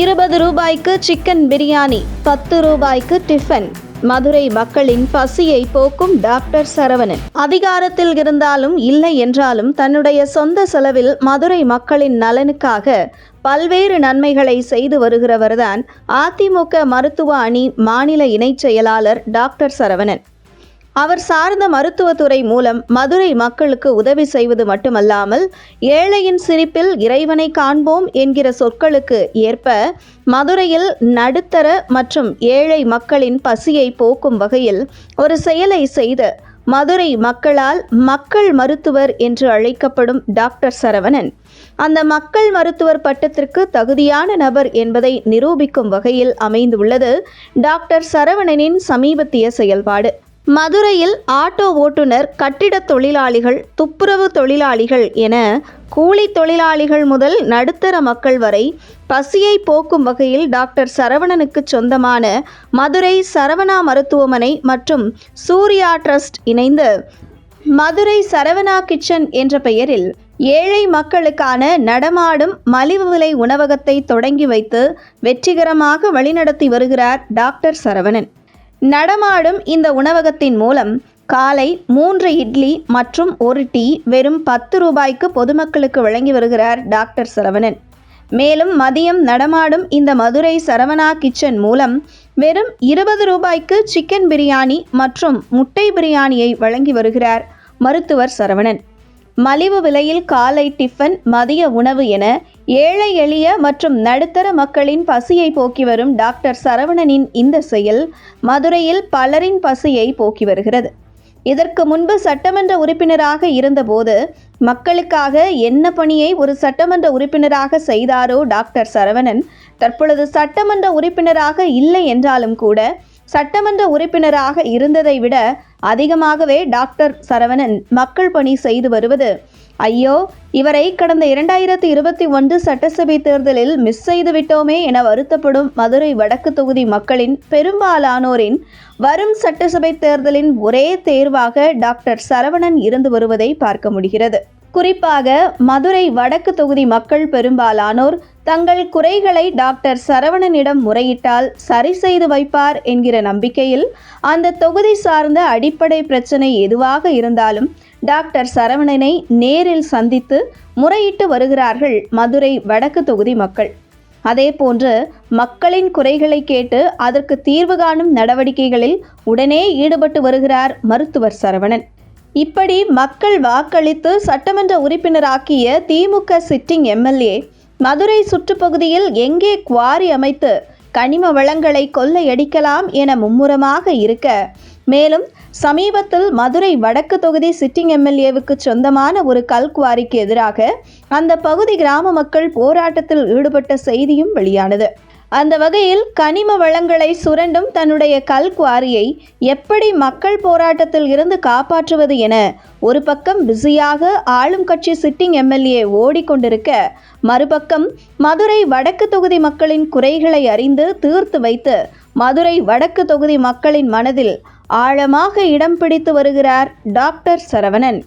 இருபது ரூபாய்க்கு சிக்கன் பிரியாணி பத்து ரூபாய்க்கு டிஃபன் மதுரை மக்களின் பசியை போக்கும் டாக்டர் சரவணன். அதிகாரத்தில் இருந்தாலும் இல்லை என்றாலும் தன்னுடைய சொந்த செலவில் மதுரை மக்களின் நலனுக்காக பல்வேறு நன்மைகளை செய்து வருகிறவர்தான் அதிமுக மருத்துவ அணி மாநில இணைச் செயலாளர் டாக்டர் சரவணன். அவர் சார்ந்த மருத்துவத்துறை மூலம் மதுரை மக்களுக்கு உதவி செய்வது மட்டுமல்லாமல் ஏழையின் சிரிப்பில் இறைவனை காண்போம் என்கிற சொற்களுக்கு ஏற்ப மதுரையில் நடுத்தர மற்றும் ஏழை மக்களின் பசியை போக்கும் வகையில் ஒரு செயலை செய்த மதுரை மக்களால் மக்கள் மருத்துவர் என்று அழைக்கப்படும் டாக்டர் சரவணன். அந்த மக்கள் மருத்துவர் பட்டத்திற்கு தகுதியான நபர் என்பதை நிரூபிக்கும் வகையில் அமைந்துள்ளது டாக்டர் சரவணனின் சமீபத்திய செயல்பாடு. மதுரையில் ஆட்டோ ஓட்டுநர் கட்டிடத் தொழிலாளிகள் துப்புரவு தொழிலாளிகள் என கூலி தொழிலாளிகள் முதல் நடுத்தர மக்கள் வரை பசியை போக்கும் வகையில் டாக்டர் சரவணனுக்கு சொந்தமான மதுரை சரவணா மருத்துவமனை மற்றும் சூர்யா ட்ரஸ்ட் இணைந்து மதுரை சரவணா கிச்சன் என்ற பெயரில் ஏழை மக்களுக்கான நடமாடும் மலிவு விலை உணவகத்தை தொடங்கி வைத்து வெற்றிகரமாக வழிநடத்தி வருகிறார் டாக்டர் சரவணன். நடமாடும் இந்த உணவகத்தின் மூலம் காலை மூன்று இட்லி மற்றும் ஒரு டீ வெறும் பத்து ரூபாய்க்கு பொதுமக்களுக்கு வழங்கி வருகிறார் டாக்டர் சரவணன். மேலும் மதியம் நடமாடும் இந்த மதுரை சரவணா கிச்சன் மூலம் வெறும் இருபது ரூபாய்க்கு சிக்கன் பிரியாணி மற்றும் முட்டை பிரியாணியை வழங்கி வருகிறார் மருத்துவர் சரவணன். மலிவு விலையில் காலை டிஃபன் மதிய உணவு என ஏழை எளிய மற்றும் நடுத்தர மக்களின் பசியை போக்கி வரும் டாக்டர் சரவணனின் இந்த செயல் மதுரையில் பலரின் பசியை போக்கி வருகிறது. இதற்கு முன்பு சட்டமன்ற உறுப்பினராக இருந்தபோது மக்களுக்காக என்ன பணியை ஒரு சட்டமன்ற உறுப்பினராக செய்தாரோ டாக்டர் சரவணன் தற்பொழுது சட்டமன்ற உறுப்பினராக இல்லை என்றாலும் கூட சட்டமன்ற உறுப்பினராக இருந்ததை விட அதிகமாகவே டாக்டர் சரவணன் மக்கள் பணி செய்து வருவது. ஐயோ இவரை கடந்த இரண்டாயிரத்தி இருபத்தி ஒன்று சட்டசபை தேர்தலில் மிஸ் செய்து விட்டோமே என வருத்தப்படும் மதுரை வடக்கு தொகுதி மக்களின் பெரும்பாலானோரின் வரும் சட்டசபை தேர்தலின் ஒரே தேர்வாக டாக்டர் சரவணன் இருந்து வருவதை பார்க்க முடிகிறது. குறிப்பாக மதுரை வடக்கு தொகுதி மக்கள் பெரும்பாலானோர் தங்கள் குறைகளை டாக்டர் சரவணனிடம் முறையிட்டால் சரி செய்து வைப்பார் என்கிற நம்பிக்கையில் அந்த தொகுதி சார்ந்த அடிப்படை பிரச்சனை எதுவாக இருந்தாலும் டாக்டர் சரவணனை நேரில் சந்தித்து முறையிட்டு வருகிறார்கள் மதுரை வடக்கு தொகுதி மக்கள். அதேபோன்று மக்களின் குறைகளை கேட்டு அதற்கு தீர்வு காணும் நடவடிக்கைகளில் உடனே ஈடுபட்டு வருகிறார் மருத்துவர் சரவணன். இப்படி மக்கள் வாக்களித்து சட்டமன்ற உறுப்பினராக்கிய திமுக சிட்டிங் எம்எல்ஏ மதுரை சுற்றுப்பகுதியில் எங்கே குவாரி அமைத்து கனிம வளங்களை கொள்ளையடிக்கலாம் என மும்முரமாக இருக்க மேலும் சமீபத்தில் மதுரை வடக்கு தொகுதி சிட்டிங் எம்எல்ஏவுக்கு சொந்தமான ஒரு கல்குவாரிக்கு எதிராக அந்த பகுதி கிராம மக்கள் போராட்டத்தில் ஈடுபட்ட செய்தியும் வெளியானது. அந்த வகையில் கனிம வளங்களை சுரண்டும் தன்னுடைய கல் குவாரியை எப்படி மக்கள் போராட்டத்தில் இருந்து காப்பாற்றுவது என ஒரு பக்கம் பிஸியாக ஆளும் கட்சி சிட்டிங் எம்எல்ஏ ஓடிக்கொண்டிருக்க மறுபக்கம் மதுரை வடக்கு தொகுதி மக்களின் குறைகளை அறிந்து தீர்த்து வைத்து மதுரை வடக்கு தொகுதி மக்களின் மனதில் ஆழமாக இடம் பிடித்து வருகிறார் டாக்டர் சரவணன்.